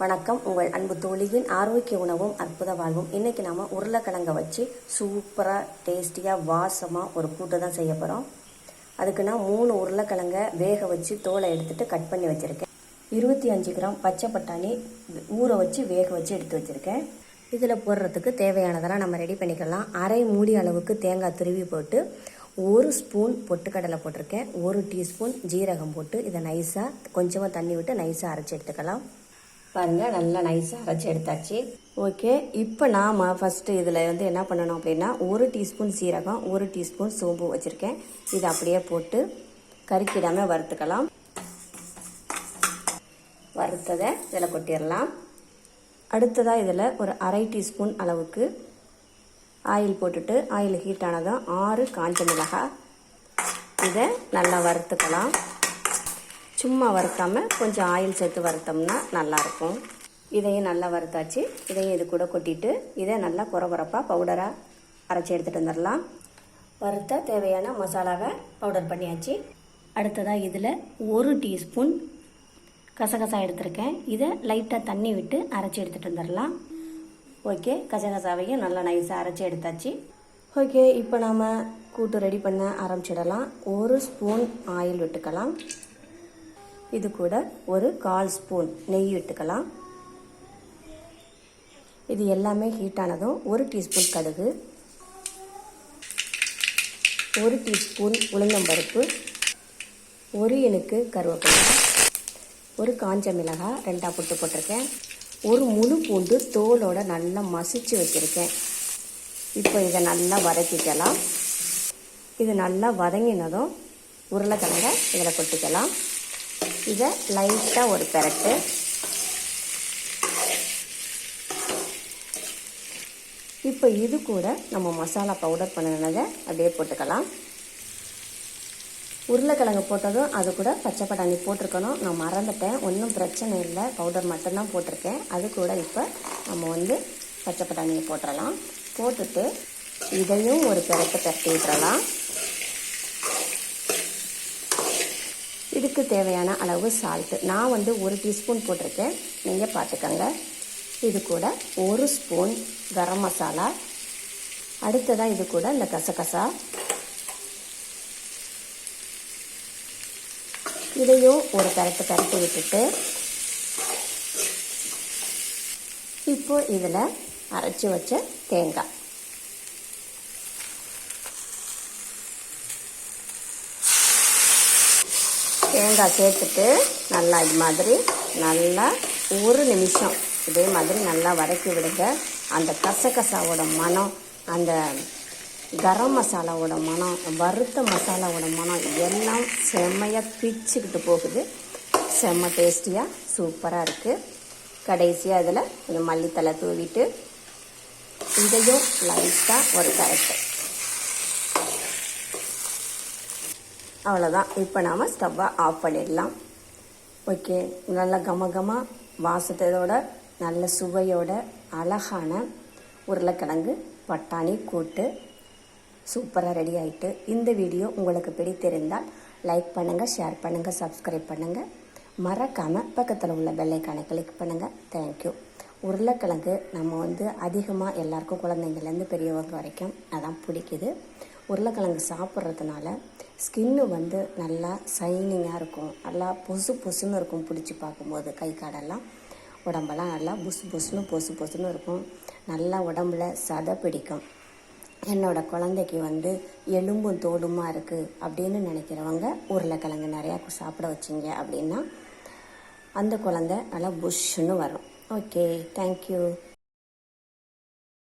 வணக்கம். உங்கள் அன்பு தோழியின் ஆரோக்கிய உணவும் அற்புத வாழ்வும். இன்றைக்கி நம்ம உருளைக்கிழங்க வச்சு சூப்பராக டேஸ்டியாக வாசமாக ஒரு கூட்டு தான் செய்ய போகிறோம் அதுக்கு நான் மூணு உருளைக்கிழங்கை வேக வச்சு தோலை எடுத்துட்டு கட் பண்ணி வச்சுருக்கேன். இருபத்தி அஞ்சு கிராம் பச்சை பட்டாணி ஊற வச்சு வேக வச்சு எடுத்து வச்சுருக்கேன். இதில் போடுறதுக்கு தேவையானதெல்லாம் நம்ம ரெடி பண்ணிக்கலாம். அரை மூடி அளவுக்கு தேங்காய் துருவி போட்டு ஒரு ஸ்பூன் பொட்டுக்கடலை போட்டிருக்கேன். ஒரு டீஸ்பூன் ஜீரகம் போட்டு இதை நைஸாக கொஞ்சமாக தண்ணி விட்டு நைஸாக அரைச்சி எடுத்துக்கலாம். பாருங்கள் நல்லா நைஸாக அரைச்சி எடுத்தாச்சு. ஓகே இப்போ நாம் ஃபஸ்ட்டு இதில் வந்து என்ன பண்ணணும் அப்படின்னா ஒரு டீஸ்பூன் சீரகம் ஒரு டீஸ்பூன் சோம்பு வச்சுருக்கேன். இதை அப்படியே போட்டு கருக்கிடாமல் வறுத்துக்கலாம். வறுத்ததை இதில் கொட்டிடலாம். அடுத்ததாக இதில் ஒரு அரை டீஸ்பூன் அளவுக்கு ஆயில் போட்டுட்டு ஆயில் ஹீட் ஆனதும் ஆறு காஞ்ச மிளகாய். இதை நல்லா வறுத்துக்கலாம். சும்மா வறுத்தாமல் கொஞ்சம் ஆயில் சேர்த்து வறுத்தோம்னா நல்லாயிருக்கும். இதையும் நல்லா வறுத்தாச்சு. இதையும் இது கூட கொட்டிட்டு இதை நல்லா குறகுறப்பாக பவுடராக அரைச்சி எடுத்துகிட்டு வந்துடலாம். வறுத்த தேவையான மசாலாவை பவுடர் பண்ணியாச்சு. அடுத்ததாக இதில் ஒரு டீஸ்பூன் கசகசா எடுத்திருக்கேன். இதை லைட்டாக தண்ணி விட்டு அரைச்சி எடுத்துகிட்டு வந்துடலாம். ஓகே கசகசாவையும் நல்லா நைஸாக அரைச்சி எடுத்தாச்சு. ஓகே இப்போ நாம் கூட்டு ரெடி பண்ண ஆரம்பிச்சிடலாம். ஒரு ஸ்பூன் ஆயில் விட்டுக்கலாம். இது கூட ஒரு கால் ஸ்பூன். நெய் விட்டுக்கலாம் இது எல்லாமே ஹீட் ஆனதும் ஒரு டீஸ்பூன் கடுகு ஒரு டீஸ்பூன் உளுந்தம்பருப்பு ஒரு இனுக்கு கருவேப்பிலை ஒரு காஞ்ச மிளகாய் ரெண்டாக புட்டு போட்டிருக்கேன். ஒரு முழு பூண்டு தோலோட நல்லா மசிச்சு வச்சுருக்கேன். இப்போ இதை நல்லா வதக்கிக்கலாம். இது நல்லா வதங்கினதும் உருளைக்கிழங்க இதில் கொட்டிக்கலாம். இதை லைட்டாக ஒரு பெரட்டு. இப்போ இது கூட நம்ம மசாலா பவுடர் பண்ணினதை அப்படியே போட்டுக்கலாம். உருளைக்கிழங்கு போட்டதும் அது கூட பச்சை பட்டாணி போட்டிருக்கணும். நான் மறந்துட்டேன். ஒன்றும் பிரச்சனை இல்லை. பவுடர் மட்டும்தான் போட்டிருக்கேன். அது கூட இப்போ நம்ம வந்து பச்சை பட்டாணியை போட்டுடலாம் போட்டுட்டு இதையும் ஒரு பெரட்டு பெரட்டி விட்டுறலாம். இதுக்கு தேவையான அளவு சால்ட்டு நான் வந்து ஒரு டீஸ்பூன் போட்டிருக்கேன். நீங்கள் பார்த்துக்கோங்க. இது கூட ஒரு ஸ்பூன் கரம் மசாலா. அடுத்ததாக இது கூட இந்த கசகசா. இதையும் ஒரு கரட்டு கரட்டி விட்டுட்டு இப்போ இதில் அரைச்சி வச்ச தேங்காய். தேங்காய் சேர்த்துட்டு நல்லா இது மாதிரி நல்லா ஒரு நிமிஷம் இதே மாதிரி நல்லா வதக்கி விடுங்க. அந்த கசகசாவோட மனம் அந்த கரம் மசாலாவோட மனம் வறுத்த மசாலாவோட மனம் எல்லாம் செம்மையாக பிச்சுக்கிட்டு போகுது. செம்ம டேஸ்டியாக சூப்பராக இருக்குது கடைசியாக அதில் கொஞ்சம் மல்லித்தலை தூவிட்டு இதையும் லைட்டாக ஒரு கரெக்டு அவ்வளோதான் இப்போ நாம் ஸ்டவ்வை ஆஃப் பண்ணிடலாம். ஓகே நல்ல கம கம வாசத்தோட நல்ல சுவையோட அழகான உருளைக்கிழங்கு பட்டாணி கூட்டு சூப்பராக ரெடி ஆகிட்டு இந்த வீடியோ உங்களுக்கு பிடித்திருந்தால் லைக் பண்ணுங்கள் ஷேர் பண்ணுங்கள் சப்ஸ்கிரைப் பண்ணுங்கள் மறக்காமல் பக்கத்தில் உள்ள பெல்லைக்கானை கிளிக் பண்ணுங்கள் தேங்க்யூ உருளைக்கிழங்கு நம்ம வந்து அதிகமாக எல்லாருக்கும் குழந்தைங்கள்லேருந்து பெரியவங்க வரைக்கும் அதான் பிடிக்குது. உருளைக்கிழங்கு சாப்பிட்றதுனால ஸ்கின்னு வந்து நல்லா சைனிங்காக இருக்கும். நல்லா பொசு பொசுன்னு இருக்கும் பிடிச்சி பார்க்கும்போது கை காடெல்லாம் உடம்பெல்லாம் நல்லா புசு புசுன்னு பொசு பொசுன்னு இருக்கும். நல்லா உடம்புல சதை பிடிக்கும். என்னோட குழந்தைக்கு வந்து எலும்பும் தோடுமா இருக்குது அப்படின்னு நினைக்கிறவங்க உருளைக்கிழங்கு நிறையா சாப்பிட வச்சிங்க அப்படின்னா அந்த குழந்தை நல்லா புஷ்ஷுன்னு வரும். Okay thank you